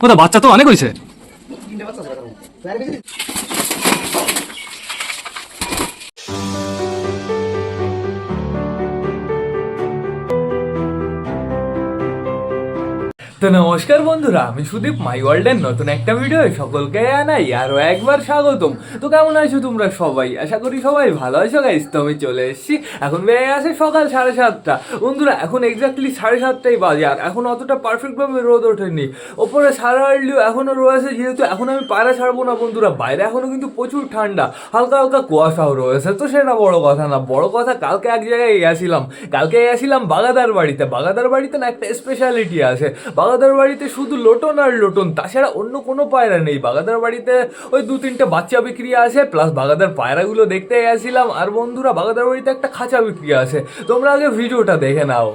কোথা বাচ্চা তো অনেক হয়েছে। তো নমস্কার বন্ধুরা, আমি সুদীপ মাই ওয়ার্ল্ডের নতুন একটা ভিডিও সকলকে জানাই আরও একবার স্বাগতম। তো কেমন আছো তোমরা সবাই? আশা করি সবাই ভালো আছো গাইস তো আমি চলে এসেছি। এখন বেড়ে গেছে সকাল সাড়ে সাতটা। বন্ধুরা, এখন এক্স্যাক্টলি সাড়ে সাতটাই বাজে, আর এখন অতটা পারফেক্টভাবে রোদ ওঠেনি। ওপরে সারা আর্লিও এখনও রয়েছে, যেহেতু এখন আমি পায়রা ছাড়বো না বন্ধুরা, বাইরে এখনও কিন্তু প্রচুর ঠান্ডা। হালকা হালকা কুয়াশাও রয়েছে, তো সেটা বড় কথা না। বড় কথা, কালকে এক জায়গায় গেছিলাম। কালকে গেছিলাম বাগাদার বাড়িতে। বাগাদার বাড়িতে না একটা স্পেশালিটি আছে। বাগাদার বাড়িতে শুধু লোটন আর লোটন, তাছাড়া অন্য কোনো পায়রা নেই। বাগাদার বাড়িতে ওই দু তিনটে বাচ্চা বিক্রি আছে প্লাস বাগাদার পায়রাগুলো দেখতে গেছিলাম। আর বন্ধুরা, বাগাদার বাড়িতে একটা খাঁচা বিক্রি আছে। তোমরা আগে ভিডিওটা দেখে নাও।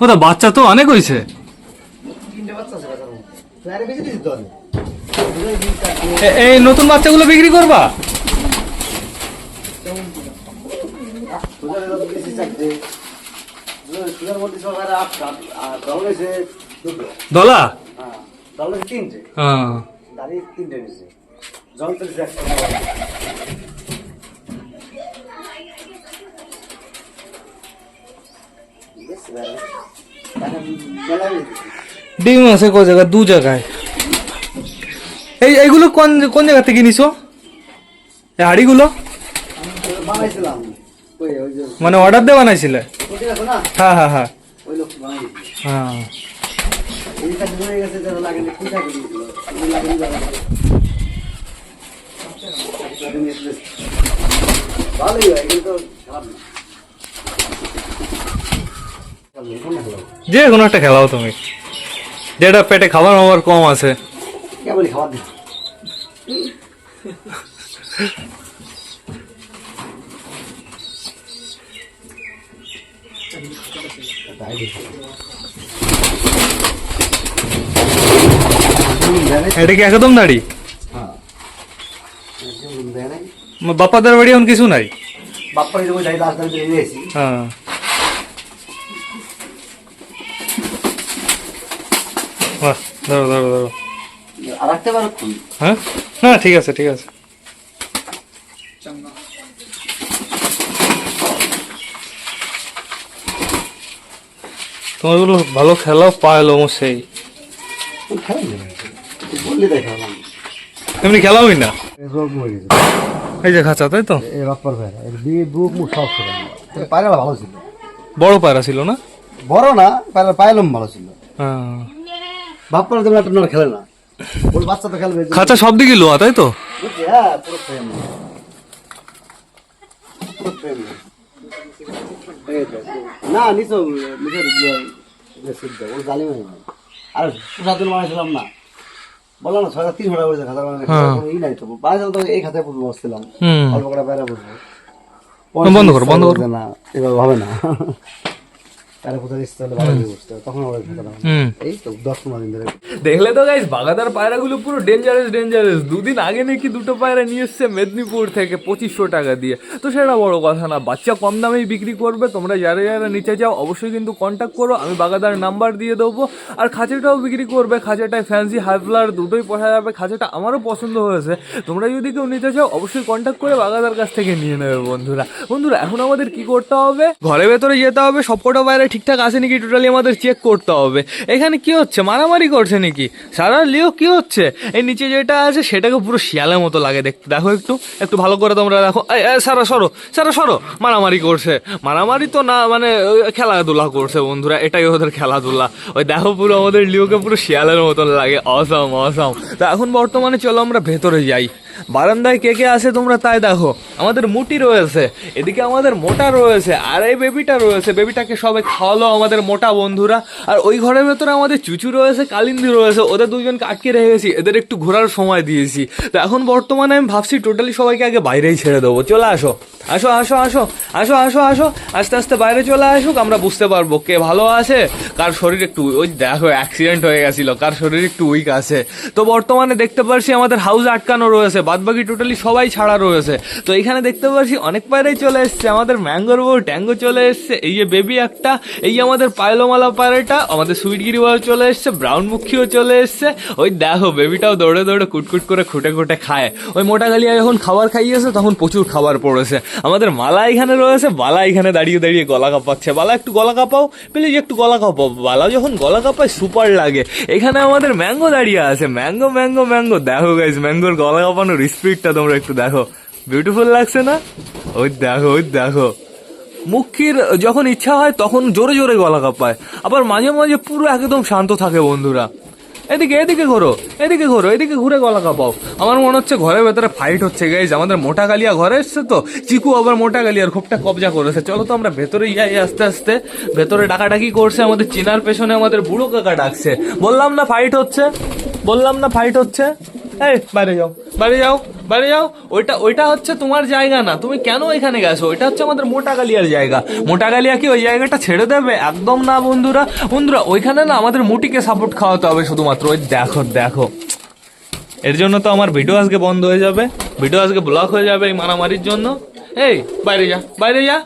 কোথা বাচ্চা তো অনেক হয়েছে এই নতুন বাচ্চাগুলো বিক্রি করবা? দুটোই এরকম বেশি চারটে। দুটোই- দুটোর মধ্যে সব বাইরে আটটা। আর দল হয়েছে দুটো। দলা হ্যাঁ, দল হয়েছে তিনটে। হ্যাঁ দাড়ি তিনটে নিয়েছে। যন্ত্র দিয়েছে একটা। বেশ বাইরে। বাইরে মেলায় দিয়েছে। ডিম আছে কো জায়গা দু জায়গায়। এই এইগুলো কোন কোন জায়গা থেকে নিছো? হাড়িগুলো? মানে অর্ডার দিয়ে বানাইছিলে? হ্যাঁ হ্যাঁ হ্যাঁ। হ্যাঁ। যে কোনো একটা খেলাও তুমি। যেটা পেটে খাবার মাবার কম আছে। এটা কি একদম দাড়ি? বাপাদের বাড়ি এখন কিছু নাই। বাপ্পা হ্যাঁ। বাহ রাখতে পারো হ্যাঁ? না ঠিক আছে ঠিক আছে। তোমারগুলো ভালো খেলাও পাইলো সেই। খেলা এমনি খেলাওই না রোগ হয়ে গেছে এই যে খাঁচা তাই তো? বড় পায়রা ছিল না? বড় না পায়রা পায়লম ভালো ছিল। হ্যাঁ। একটা নড় খেলে না। ওর বাচ্চা তো খেলবে। খাঁচা সব দিকে লোয়া তাই তো? হ্যাঁ পুরো পুরো না নিচে নিচে সিদ্ধ ওর জালি আর সাত বানাইছিলাম না। বললাম না ছয় হাজার তিন ঘণ্টা করেছে খাতা হ্যাঁ। নাই তো। বানাইছিলাম তো এই খাতায় পুরো বসছিলাম। অল্প করে বাইরে বসবো। বন্ধ করো, বন্ধ করো। না এবার হবে না। দেখলে তো গাইস বাগাদার পায়রাগুলো পুরো ডেঞ্জারাস ডেঞ্জারাস দুদিন আগে নাকি দুটো পায়রা নিয়ে এসছে মেদিনীপুর থেকে পঁচিশশো টাকা দিয়ে। তো সেটা বড় কথা না বাচ্চা কম দামেই বিক্রি করবে। তোমরা যারা যারা নিচে যাও অবশ্যই কিন্তু কন্ট্যাক্ট করো। আমি বাগাদার নাম্বার দিয়ে দেবো। আর খাঁচাটাও বিক্রি করবে। খাঁচাটায় ফ্যান্সি হাইফ্লার দুটোই পড়া যাবে। খাঁচাটা আমারও পছন্দ হয়েছে। তোমরা যদি কেউ নিতে চাও অবশ্যই কন্ট্যাক্ট করে বাগাদার কাছ থেকে নিয়ে নেবে বন্ধুরা। বন্ধুরা এখন আমাদের কি করতে হবে? ঘরে ভেতরে যেতে হবে। সবকটা বাইরে ঠিকঠাক আছে নাকি টোটালি আমাদের চেক করতে হবে। এখানে কি হচ্ছে? মারামারি করছে নাকি? সারা লিও কি হচ্ছে? এই নিচে যেটা আছে, সেটাকে পুরো শিয়ালের মতো লাগে দেখতে। দেখো একটু একটু ভালো করে তোমরা দেখো। সারা, সরো সারা, সরো। মারামারি করছে। মারামারি তো না মানে খেলাধুলা করছে বন্ধুরা, এটাই ওদের খেলাধুলা। ওই দেখো পুরো আমাদের লিওকে পুরো শিয়ালের মতন লাগে। অসম অসম তা এখন বর্তমানে চলো আমরা ভেতরে যাই। বারান্দায় কে কে আছে তোমরা তাই দেখো। আমাদের মুটি রয়েছে, এদিকে আমাদের মোটা রয়েছে, আর এই বেবিটা রয়েছে। বেবিটাকে সবাই খাওয়ালো আমাদের মোটা বন্ধুরা। আর ওই ঘরের ভেতরে আমাদের চুচু রয়েছে, কালিন্দি রয়েছে। ওদের দুজনকে আটকে রেখে গেছি এদের একটু ঘোরার সময় দিয়েছি। তো এখন বর্তমানে আমি ভাবছি টোটালি সবাইকে আগে বাইরেই ছেড়ে দেবো। চলে আসো আসো আসো আসো আসো আসো আসো, আস্তে আস্তে বাইরে চলে আসুক, আমরা বুঝতে পারব কে ভালো আছে, কার শরীর একটু ওই দেখো অ্যাক্সিডেন্ট হয়ে গেছিল, কার শরীর একটু উইক আছে। তো বর্তমানে দেখতে পারছি আমাদের হাউস আটকানো রয়েছে বাদ বাকি টোটালি সবাই ছাড়া রয়েছে। তো এখানে দেখতে পাচ্ছি অনেক পায়রাই চলে এসছে। আমাদের ম্যাঙ্গোর বউ ট্যাঙ্গো চলে এসছে, এই যে বেবি একটা, এই আমাদের পায়লোমালা পায়রাটা, আমাদের সুইটগিরি বল চলে এসছে ব্রাউন মুখিও চলে এসছে। ওই দেখো বেবিটাও দৌড়ে দৌড়ে কুটকুট করে খুঁটে খুঁটে খায়। ওই মোটা গালিয়া যখন খাবার খাইয়েছে, তখন প্রচুর খাবার পড়েছে। আমাদের মালা এখানে রয়েছে, বালা এখানে দাঁড়িয়ে দাঁড়িয়ে গলা কাঁপাচ্ছে। বালা, একটু গলা কাঁপাও, প্লিজ একটু গলা কাঁপাও। বালা যখন গলা কাঁপায়, সুপার লাগে। এখানে আমাদের ম্যাঙ্গো দাঁড়িয়ে আছে। ম্যাঙ্গো ম্যাঙ্গো ম্যাঙ্গো দেখো গাইজ ম্যাঙ্গোর গলা কাঁপানোর স্পিডটা তোমরা একটু দেখো। বিউটিফুল লাগছে না? ওই দেখো ওই দেখো। মুখির যখন ইচ্ছা হয়, তখন জোরে জোরে গলা কাঁপায়। আবার মাঝে মাঝে পুরো একদম শান্ত থাকে বন্ধুরা। এদিকে এদিকে ঘোরো এদিকে ঘোরো, এদিকে ঘুরে গলা কাঁপাও। আমার মনে হচ্ছে ঘরের ভেতরে ফাইট হচ্ছে গাইজ আমাদের মোটা কালিয়া ঘরে এসছে তো? চিকু আবার মোটা কালিয়ার খুবটা কবজা করেছে। চলো তো আমরা ভেতরে যাই আস্তে আস্তে। ভেতরে ডাকাডাকি করছে আমাদের চিনার পেছনে আমাদের বুড়ো কাকা ডাকছে। বললাম না ফাইট হচ্ছে? বললাম না ফাইট হচ্ছে? এই, বাইরে যাও বাইরে যাও বাইরে যাও। ওইটা ওইটা হচ্ছে তোমার জায়গা না। তুমি কেন এখানে গেছো? ওইটা হচ্ছে আমাদের মোটা কালিয়ার জায়গা। মোটা কালিয়া কি ওই জায়গাটা ছেড়ে দেবে? একদম না, বন্ধুরা। বন্ধুরা, ওইখানে না আমাদের মুটিকে সাপোর্ট খাওয়াতে হবে শুধুমাত্র। ওই দেখো দেখো। এর জন্য তো আমার ভিডিও আজকে বন্ধ হয়ে যাবে। ভিডিও আজকে ব্লক হয়ে যাবে এই মারামারির জন্য। এই, বাইরে যা বাইরে যা।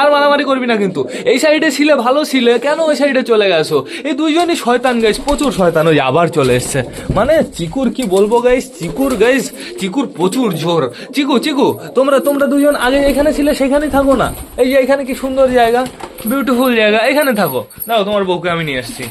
আর মারামারি করবি না কিন্তু। এই সাইডে ছিলে, ভালো ছিলে, কেন ওই সাইডে চলে গেছো? এই দুইজনই শয়তান গাইস প্রচুর শয়তান, ওই আবার চলে এসছে। মানে চিকুর কি বলব গাইস চিকুর গাইস চিকুর প্রচুর জোর। চিকু চিকু, তোমরা তোমরা দুজন আগে এখানে ছিলে, সেখানেই থাকো না। এই যে এখানে কি সুন্দর জায়গা বিউটিফুল জায়গা, এখানে থাকো। দাও, তোমার বউকে আমি নিয়ে এসছি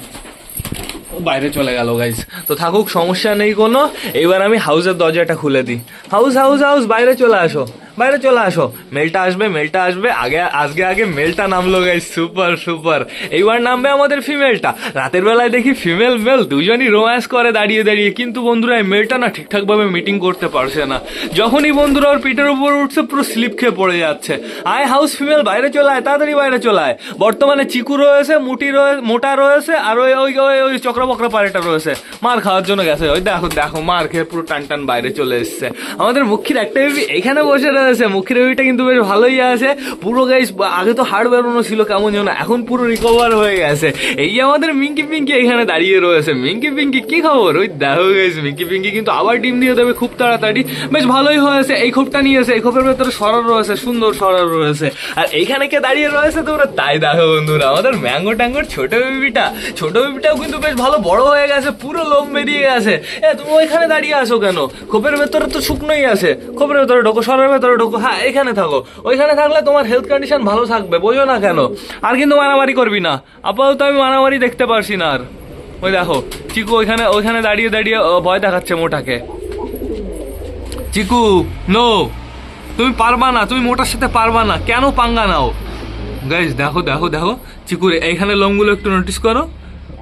বাইরে চলে গেল গাইজ তো থাকুক, সমস্যা নেই কোনো। এবার আমি হাউসের দরজাটা খুলে দিই। হাউস হাউস হাউস বাইরে চলে আসো। বাইরে চলে আসো। মেলটা আসবে মেলটা আসবে, আগে, আজকে, আগে মেলটা নামলো গাই সুপার সুপার এইবার নামবে আমাদের ফিমেলটা রাতের বেলায় দেখি ফিমেল মেল দুজনই রোম্যান্স করে দাঁড়িয়ে দাঁড়িয়ে। কিন্তু বন্ধুরা, এই মেলটা না ঠিকঠাকভাবে মিটিং করতে পারছে না। যখনই বন্ধুরা ওর পিঠের উপর উঠছে, পুরো স্লিপ খেয়ে পড়ে যাচ্ছে। আয় হাউস ফিমেল বাইরে চলে আয়, তাড়াতাড়ি বাইরে চলে আয়। বর্তমানে চিকু রয়েছে, মুটি রয়েছে মোটা রয়েছে, আর ওই ওই ওই ওই চক্র বক্র পাড়েটা রয়েছে। মার খাওয়ার জন্য গেছে। ওই দেখো দেখো, মার খেয়ে পুরো টান টান বাইরে চলে এসছে। আমাদের মুখির একটা এখানে বসে রয়েছে মুখির বেবিটা কিন্তু বেশ ভালোই আছে। পুরো গাইস আগে তো হাড় বেরোনো ছিল, কেমন যেন এখন পুরো রিকভার হয়ে গেছে। এই আমাদের মিঙ্কি পিঙ্কি এখানে দাঁড়িয়ে রয়েছে। মিঙ্কি পিঙ্কি কি খবর? ওই দেখো গেছে মিঙ্কি পিঙ্কি কিন্তু আবার ডিম দিয়ে দেবে খুব তাড়াতাড়ি। বেশ ভালোই হয়েছে, এই খোপটা নিয়েছে এই খোপের ভেতরে সরার রয়েছে, সুন্দর সরার রয়েছে। আর এইখানে কে দাঁড়িয়ে রয়েছে তোমরা? তাই দেখো বন্ধুরা, আমাদের ম্যাঙ্গো ট্যাঙ্গোর ছোট বেবিটা। ছোট বেবিটাও কিন্তু বেশ ভালো বড় হয়ে গেছে, পুরো লোম বেরিয়ে গেছে। এ, তুমি ওইখানে দাঁড়িয়ে আছো কেন? খোপের ভেতরে তো শুকনোই আছে। খোপের ভেতরে ঢোকো, সরার ভেতরে ঢোকো হ্যাঁ এখানে থাকো। ওইখানে থাকলে তোমার হেলথ কন্ডিশন ভালো থাকবে, বোঝো না কেন? আর কিন্তু মারামারি করবি না। আপাতত আমি মারামারি দেখতে পারছি না আর। ওই দেখো, চিকু ওইখানে ওইখানে দাঁড়িয়ে দাঁড়িয়ে ভয় দেখাচ্ছে মোটাকে। চিকু নো তুমি পারবা না, তুমি মোটার সাথে পারবা না। কেন পাঙ্গা নাও? গাইজ দেখো দেখো দেখো, চিকুর, এইখানে লোমগুলো একটু নোটিস করো।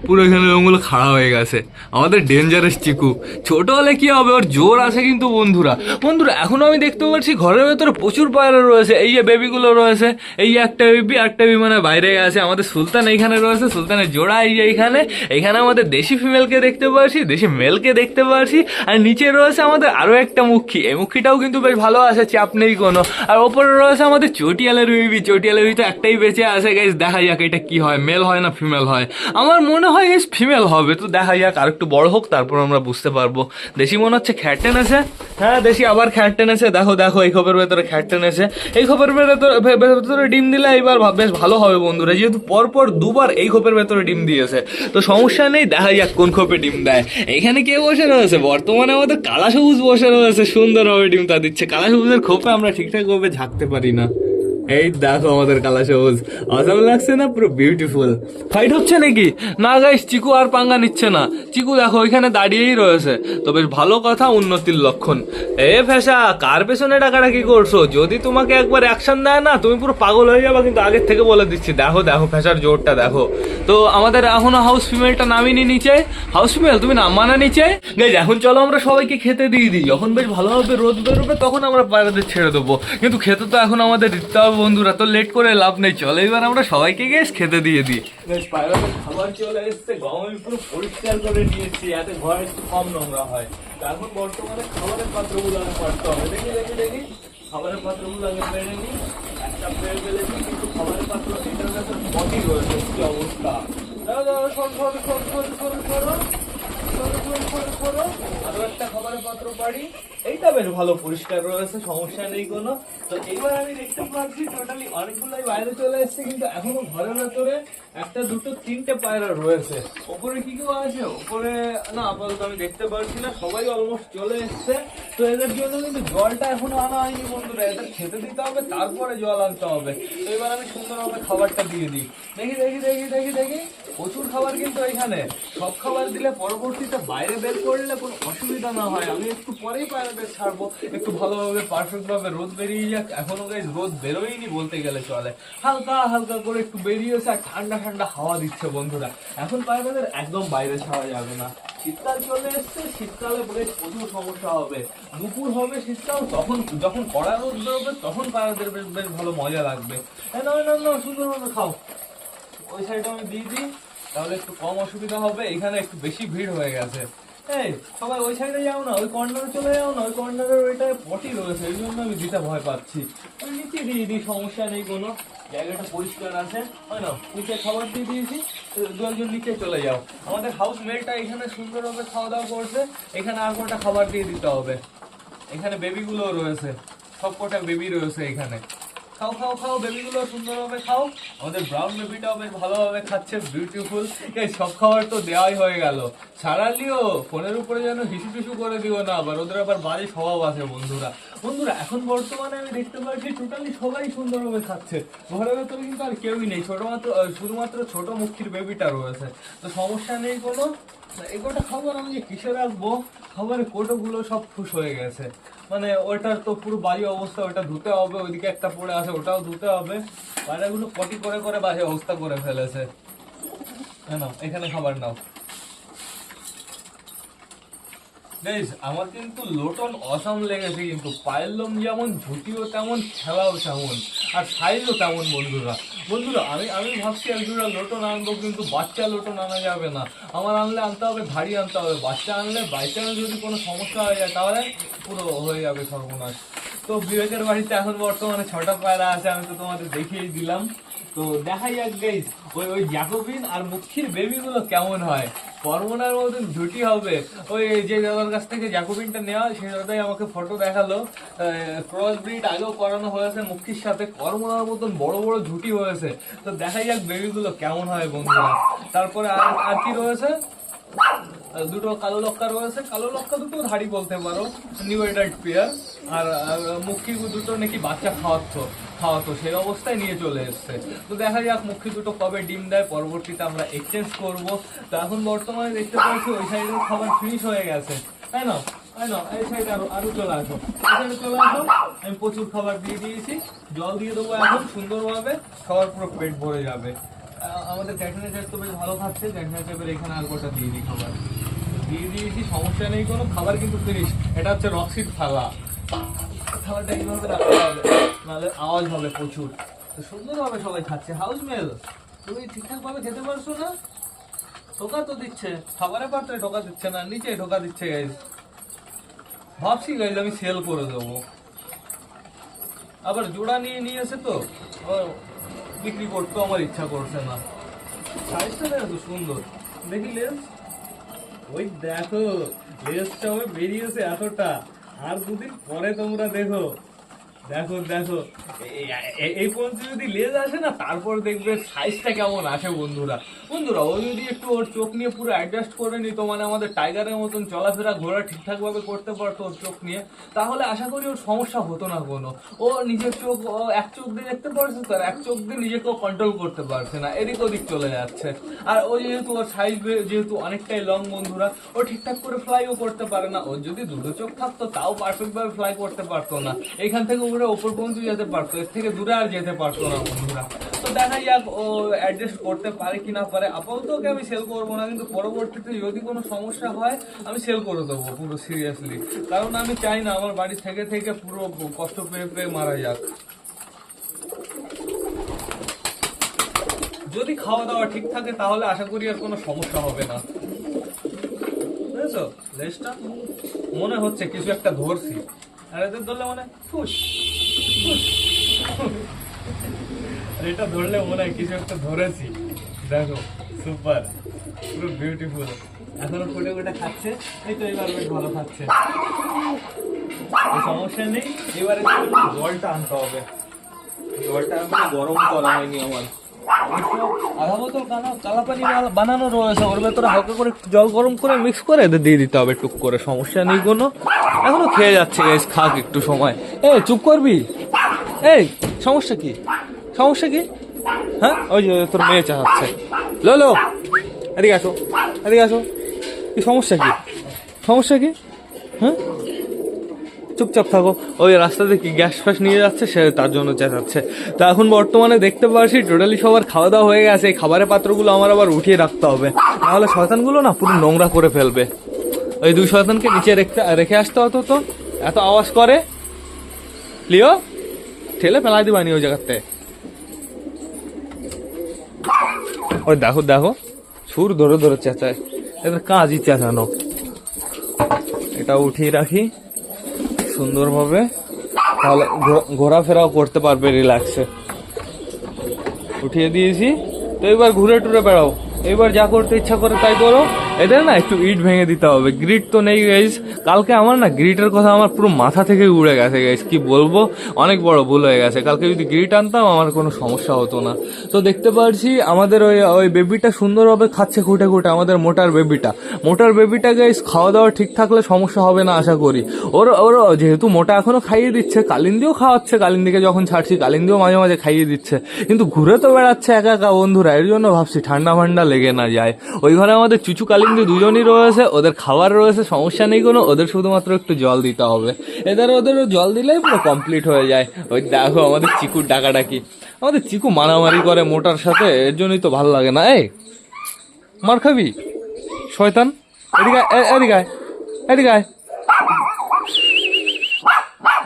পুরো এখানে লোমগুলো খাড়া হয়ে গেছে। আমাদের ডেঞ্জারাস চিকু। ছোট হলে কি হবে? ওর জোর আছে কিন্তু বন্ধুরা। বন্ধুরা, এখনও আমি দেখতে পাচ্ছি ঘরের ভেতরে প্রচুর পায়রা রয়েছে। এই যে বেবিগুলো রয়েছে, এই একটা বেবি একটা বেবি মানে বাইরে আছে। আমাদের সুলতান এইখানে রয়েছে, সুলতানের জোড়া এই যে এইখানে। এইখানে আমাদের দেশি ফিমেলকে দেখতে পাচ্ছি, দেশি মেলকে দেখতে পাচ্ছি। আর নিচে রয়েছে আমাদের আরও একটা মুখী। এই মুখীটাও কিন্তু বেশ ভালো আছে, চাপ নেই কোনো। আর ওপরে রয়েছে আমাদের চটিয়ালের বেবি চটিয়ালের বেবি তো একটাই বেঁচে আছে। গাইজ দেখা যাক এটা কি হয়। মেল হয় না ফিমেল হয়? আমার মনে হয় এস ফিমেল হবে, তো দেখা যাক আর একটু বড় হোক, তারপর আমরা বুঝতে পারব। দেশি মনে হচ্ছে খ্যাট টেনেছে হ্যাঁ দেশি আবার খ্যাট টেনেছে দেখো দেখো, এই খোপের ভেতরে খ্যাট টেনেছে এই খোপের ভেতরে ভেতরে ডিম দিলে এইবার ভাব- বেশ ভালো হবে বন্ধুরা। যেহেতু পরপর দুবার এই খোপের ভেতরে ডিম দিয়েছে। তো সমস্যা নেই, দেখা যাক কোন খোপে ডিম দেয়। এখানে কে বসে রয়েছে? বর্তমানে আমাদের কালা সবুজ বসে রয়েছে। সুন্দরভাবে ডিমটা দিচ্ছে। কালা সবুজের খোপে আমরা ঠিকঠাকভাবে ঝাঁকতে পারি না। এই দেখো আমাদের কালা সবুজ। অসম লাগছে না? পুরো বিউটিফুল ফাইট হচ্ছে নাকি? না গাইস চিকু আর পাঙ্গা নিচ্ছে না। চিকু দেখো, ওইখানে দাঁড়িয়েই রয়েছে। তো বেশ ভালো কথা, উন্নতির লক্ষণ। এ ফেসা, কার পেছনে ডাকাডাকি করছ? যদি তোমাকে একবার অ্যাকশন দেয় না, তুমি পুরো পাগল হয়ে যাবে, কিন্তু আগের থেকে বলে দিচ্ছি। দেখো দেখো, ফেসার জোরটা দেখো। তো আমাদের এখনও হাউস ফিমেলটা নামিনি নিচে। হাউস ফিমেল তুমি নামা না নিচে? গাইজ এখন চলো আমরা সবাইকে খেতে দিয়ে দিই। যখন বেশ ভালোভাবে রোদ বেরোবে, তখন আমরা পায়রাদের ছেড়ে দেবো। কিন্তু খেতে তো এখন আমাদের দিতে হবে। বন্ধুরা তো লেট করে লাভ নেই। চলো এবার আমরা সবাইকে গেস খেতে দিয়ে দিই। খাবার চলে এসছে। গম আমি পুরো পরিষ্কার করে নিয়েছি যাতে ঘর একটু কম নোংরা হয়। তো এখন বর্তমানে খাবারের পাত্রগুলো আগে পাঠতে হবে দেখি দেখি দেখি। খাবারের পাত্রগুলো আগে পেরে নিই। একটা পেরে ফেলেছি কিন্তু খাবারের পাত্র? এটার কাছে বডি রয়েছে কি অবস্থা? দাঁড়াও, দাঁড়াও, সর, সর, সর, সর, সর, আরও একটা খাবারের পাত্র পারি এইটা বেশ ভালো, পরিষ্কার রয়েছে সমস্যা নেই কোনো। তো এইবার আমি দেখতে পাচ্ছি টোটালি অনেকগুলোই বাইরে চলে এসেছে, কিন্তু এখনও ঘরের ভেতরে একটা, দুটো, তিনটে পায়রা রয়েছে। ওপরে কি কেউ আছে? ওপরে, না, আপাতত আমি দেখতে পাচ্ছি না, সবাই অলমোস্ট চলে এসছে। তো এদের জন্য কিন্তু জলটা এখনও আনা হয়নি, বন্ধুরা, এদের খেতে দিতে হবে, তারপরে জল আনতে হবে। তো এবার আমি সুন্দরভাবে খাবারটা দিয়ে দিই। দেখি দেখি দেখি দেখি দেখি, প্রচুর খাবার কিন্তু এখানে। সব খাবার দিলে পরবর্তীতে বাইরে বের করলে কোনো অসুবিধা না হয়। আমি একটু পরেই বাইরে ছাড়বো। একটু ভালোভাবে পারফেক্ট ভাবে রোদ বেরিয়ে যাক। এখনও গাইজ রোদ বেরোয়নি বলতে গেলে চলে। হালকা হালকা করে একটু বেরিয়েছে আর ঠান্ডা ঠান্ডা হাওয়া দিচ্ছে বন্ধুরা। এখন পায়রাদের একদম বাইরে ছাড়া যাবে না। শীতকাল চলে এসছে, শীতকালে বেশ প্রচুর সমস্যা হবে। দুপুর হবে শীতকাল, তখন, যখন কড়া রোদ বেরোবে, তখন পায়রাদের বেশ বেশ ভালো মজা লাগবে। হ্যাঁ না না না সুন্দরভাবে খাও। ওই সাইডে আমি দিয়ে দিই। তাহলে একটু কম অসুবিধা হবে, এখানে একটু বেশি ভিড় হয়ে গেছে। সবাই ওই সাইডে যাও না, ওই কর্নারে চলে যাও না, ওই কর্নারের ওইটায় পটি রয়েছে, এই জন্য আমি দিতে ভয় পাচ্ছি। আমি নিচে দিয়ে দিই, সমস্যা নেই কোনো। জায়গাটা পরিষ্কার আছে, হয় না? নিচে খাবার দিয়ে দিয়েছি, দু একজন নিচে চলে যাও। আমাদের হাউস মেলটা এখানে সুন্দরভাবে খাওয়া দাওয়া করছে, এখানে আর কোনটা খাবার দিয়ে দিতে হবে। এখানে বেবিগুলো রয়েছে সব কটা বেবি রয়েছে এখানে। খাও খাও খাও, বেবিগুলো সুন্দরভাবে খাও। আমাদের ব্রাউন বেবিটাও বেশ ভালোভাবে খাচ্ছে বিউটিফুল এই সব খাবার তো দেওয়াই হয়ে গেল। সারালিও, ফোনের উপরে যেন হিসু টিসু করে দিও না, আবার ওদের আবার বাজে স্বভাব আছে, বন্ধুরা। বন্ধুরা, এখন বর্তমানে আমি দেখতে পাচ্ছি টোটালি সবাই সুন্দরভাবে খাচ্ছে। ঘরের ভেতরে কিন্তু আর কেউই নেই ছোট মাত্র শুধুমাত্র ছোট মুখির বেবিটা রয়েছে। তো সমস্যা নেই কোনো? এগোটা খাবার আমি যে কিসে রাখব? খাবারের কোটোগুলো সব ফুস হয়ে গেছে। মানে ওটার তো পুরো বাজে অবস্থা, ওটা ধুতে হবে, ওইদিকে একটা পড়ে আছে, ওটাও ধুতে হবে। পায়রাগুলো পটি করে করে বাজে অবস্থা করে ফেলেছে। নাও, এখানে খাবার নাও। আমার কিন্তু লোটন অসাম লেগেছে কিন্তু পায়ের লোম যেমন, ঝুঁটিও তেমন, খেলাও তেমন, আর সাইজও তেমন বন্ধুরা। বন্ধুরা, আমি আমি ভাবছি এক একজোড়া লোটন আনব কিন্তু বাচ্চা লোটন আনা যাবে না। আমার আনলে আনতে হবে, ধাড়ি আনতে হবে। বাচ্চা আনলে বাইচান্স যদি কোনো সমস্যা হয়ে যায়, তাহলে পুরো হয়ে যাবে সর্বনাশ। তো বিবেকের বাড়িতে এখন বর্তমানে ছটা পায়রা আছে, আমি তো তোমাদের দেখিয়ে দিলাম। তো দেখাই যাক গাইজ ওই ওই জ্যাকোবিন আর মুখির বেবিগুলো কেমন হয়? কর্মনার মতন ঝুটি হবে। ওই যে দাদার কাছ থেকে জ্যাকোবিনটা নেওয়া, সেই দাদাই আমাকে ফটো দেখাল। ক্রস ব্রিড আগেও করানো হয়েছে মুখির সাথে কর্মনার মতন বড় বড় ঝুটি হয়েছে। তো দেখাই যাক বেবিগুলো কেমন হয় বন্ধুরা। তারপরে আর আর কি রয়েছে? দুটো কালো লক্কা রয়েছে। কালো লক্কা দুটো ধাড়ি বলতে পারো। নিউ এডাল্ট পেয়ার আর মুখি দুটো নাকি বাচ্চা খাওয়াতো খাওয়াতো, সেই অবস্থায় নিয়ে চলে এসছে। তো দেখা যাক মুখি দুটো কবে ডিম দেয়। পরবর্তীতে আমরা এক্সচেঞ্জ করব। তো এখন বর্তমানে দেখতে পাচ্ছি ওই সাইডের খাবার ফিনিশ হয়ে গেছে। তাই না? তাই না? এই সাইডে আরও আরও চলে আসো। এই সাইডে চলে আসো। আমি প্রচুর খাবার দিয়ে দিয়েছি। জল দিয়ে দেবো এখন সুন্দরভাবে। খাবার পুরো পেট ভরে যাবে। আমাদের ক্যাটরিনা চাপ তো বেশ ভালো খাচ্ছে ক্যাটরিনা চাপের এখানে আর কটা দিয়ে দিই খাবার। দিয়ে দিয়েছি, সমস্যা নেই কোনো। খাবার কিন্তু ফিনিশ এটা হচ্ছে রক্সির থালা। খাবারটা এইভাবে রাখতে হবে? নাহলে আওয়াজ হবে প্রচুর। তো সুন্দরভাবে সবাই খাচ্ছে। হাউস মেল তুমি ঠিকঠাকভাবে খেতে পারছ না? ঢোকা তো দিচ্ছে। খাবারের পাত্রে ঢোকা দিচ্ছে না, নিচে ঢোকা দিচ্ছে গাইজ ভাবছি গাইজ আমি সেল করে দেবো। আবার জোড়া নিয়ে নিয়ে এসে তো? বিক্রি করতে আমার ইচ্ছা করছে না। সাইজটা দেখো তো সুন্দর। দেখি লেস ওই দেখো লেসটা আমার বেরিয়েছে এতটা। আর দুদিন পরে তোমরা দেখো। দেখো দেখো এই পর্যন্ত যদি লেজ আসে না, তারপর দেখবে সাইজটা কেমন আসে বন্ধুরা। বন্ধুরা, ও যদি একটু ওর চোখ নিয়ে পুরো অ্যাডজাস্ট করে নিত মানে আমাদের টাইগারের মতন চলাফেরা ঘোরা ঠিকঠাকভাবে করতে পারতো ওর চোখ নিয়ে, তাহলে আশা করি ওর সমস্যা হতো না কোনো। ও নিজের চোখ এক চোখ দিয়ে দেখতে পারছে, তো আর এক চোখ দিয়ে নিজেকে কন্ট্রোল করতে পারছে না। এদিক ওদিক চলে যাচ্ছে। আর ও যেহেতু ওর সাইজ যেহেতু অনেকটাই লং বন্ধুরা, ও ঠিকঠাক করে ফ্লাইও করতে পারে না। ওর যদি দুটো চোখ থাকতো, তাও পারফেক্ট ভাবে ফ্লাই করতে পারতো না। এখান থেকে উপরে ওপর পর্যন্ত যেতে পারতো? এর থেকে দূরে আর যেতে পারতো না বন্ধুরা। তো দেখা যাক ও অ্যাডজাস্ট করতে পারে কি না পারে। আপাতত ওকে আমি সেল করব না, কিন্তু পরবর্তীতে যদি কোনো সমস্যা হয়, আমি সেল করে দেবো পুরো সিরিয়াসলি কারণ আমি চাই না আমার বাড়ি থেকে থেকে পুরো কষ্ট পেয়ে পেয়ে মারা যাক। যদি খাওয়া দাওয়া ঠিক থাকে, তাহলে আশা করি আর কোনো সমস্যা হবে না। বুঝেছ? লেজটা মনে হচ্ছে, কিছু একটা ধরছি। আর এদের ধরলে মনে। আর এটা ধরলে মনে হয় কিছু একটা ধরেছি। দেখো সুপার পুরো বিউটিফুল এখনও ফুটে ফুটে খাচ্ছে, এই তো এবার বেশ ভালো খাচ্ছে। সমস্যা নেই, এবারে জলটা আনতে হবে। জলটা এখনও গরম করা হয়নি আমার। আধা বোতল বানানো রয়েছে, ওর ভেতরে হালকা করে জল গরম করে মিক্স করে দিয়ে দিতে হবে টুক করে, সমস্যা নেই কোনো। এখনও খেয়ে যাচ্ছে খাক একটু সময়। এ চুপ করবি? এই, সমস্যা কি? সমস্যা কি? হ্যাঁ? ওই যে তোর মেয়ে চাহাচ্ছে লো লো। এদিকে আসো এদিকে আসো। কি সমস্যা কি? সমস্যা কি? হ্যাঁ? চুপচাপ থাকো। ওই রাস্তাতে কি গ্যাস ফ্যাস নিয়ে যাচ্ছে? সে তার জন্য চেঁচাচ্ছে। তো এখন বর্তমানে দেখতে পাচ্ছি টোটালি সবার খাওয়া দাওয়া হয়ে গেছে। এই খাবারের পাত্রগুলো আমার আবার উঠিয়ে রাখতে হবে। নাহলে শয়তানগুলো না পুরো নোংরা করে ফেলবে। ওই দুই শয়তানকে নিচে রেখে রেখে আসতে হতো তো? এত আওয়াজ করে? লিও? ঠেলে ফেলাই দিবানি ওই জায়গাতে ওই দেখো দেখো সুর ধরে ধরে চেঁচায় এদের কাজই চেঁচানো এটা উঠিয়ে রাখি সুন্দরভাবে তাহলে ঘোরাফেরাও করতে পারবে রিল্যাক্সে উঠিয়ে দিয়েছি তো এবার ঘুরে টুরে বেড়াও এবার যা করতে ইচ্ছা করে তাই করো এদের না একটু ইট ভেঙে দিতে হবে। গ্রিট তো নেই গাইজ কালকে আমার না গ্রিটের কথা আমার পুরো মাথা থেকে উড়ে গেছে গাইজ কি বলব? অনেক বড় ভুল হয়ে গেছে। কালকে যদি গ্রিট আনতাম আমার কোনো সমস্যা হতো না। তো দেখতে পাচ্ছি আমাদের ওই ওই বেবিটা সুন্দরভাবে খাচ্ছে খুঁটে খুঁটে, আমাদের মোটার বেবিটা মোটার বেবিটা গাইজ খাওয়া দাওয়া ঠিক থাকলে সমস্যা হবে না আশা করি। ওর ওর যেহেতু মোটা এখনও খাইয়ে দিচ্ছে, কালিন্দিও খাওয়াচ্ছে, কালিন্দিকে যখন ছাড়ছি কালিন্দিও মাঝে মাঝে খাইয়ে দিচ্ছে। কিন্তু ঘুরে তো বেড়াচ্ছে একা একা বন্ধুরা, এর জন্য ভাবছি ঠান্ডা ফান্ডা লেগে না যায়। ওই ঘরে আমাদের চুচু কালিন্দি দুজনই রয়েছে, ওদের খাবার রয়েছে, সমস্যা নেই কোনো, ওদের শুধুমাত্র একটু জল দিতে হবে। এদের ওদের জল দিলেই পুরো কমপ্লিট হয়ে যায়। ওই দেখো আমাদের চিকুর ডাকাডাকি। আমাদের চিকু মারামারি করে মোটার সাথে, এর জন্যই তো ভালো লাগে না, এই। মার খাবি? শয়তান? এদিকে এদিকে এদিকে।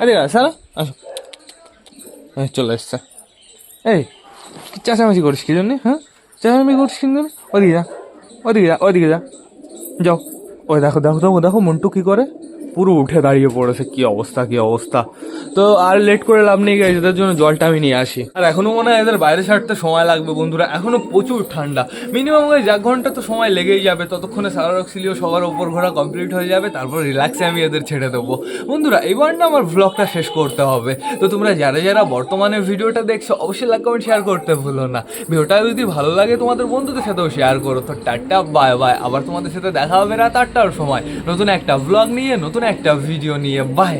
এদিকে আসো। চলে এসছে। এই চেঁচামেচি করিস কি জন্য হ্যাঁ? চেঁচামেচি করিস কি জন্য ওদিকে যা। ওদিকে যা ওদিকে যা। যাও। ওই দেখো দেখো দেখো দেখো মন্টু কি করে। পুরো উঠে দাঁড়িয়ে পড়েছে, কি অবস্থা কি অবস্থা। তো আর লেট করে লাভ নেই গেছে এদের জন্য জলটা আমি নিয়ে আসি। আর এখনও মনে হয় এদের বাইরে ছাড়তে সময় লাগবে বন্ধুরা, এখনও প্রচুর ঠান্ডা। মিনিমাম ওই এক ঘণ্টা তো সময় লেগেই যাবে, ততক্ষণে সারারক্সিলিও সবার ওপর ঘোরা কমপ্লিট হয়ে যাবে, তারপর রিল্যাক্সে আমি এদের ছেড়ে দেবো। বন্ধুরা, এবার না আমার ব্লগটা শেষ করতে হবে। তো তোমরা যারা যারা বর্তমানে ভিডিওটা দেখছ, অবশ্যই লাইক কমেন্ট শেয়ার করতে ভুলো না। ভিডিওটা যদি ভালো লাগে তোমাদের বন্ধুদের সাথেও শেয়ার করো। তো টাটা বাই বাই আবার তোমাদের সাথে দেখা হবে রাত আটটার সময়। নতুন একটা ব্লগ নিয়ে, নতুন একটা ভিডিও নিয়ে বাই।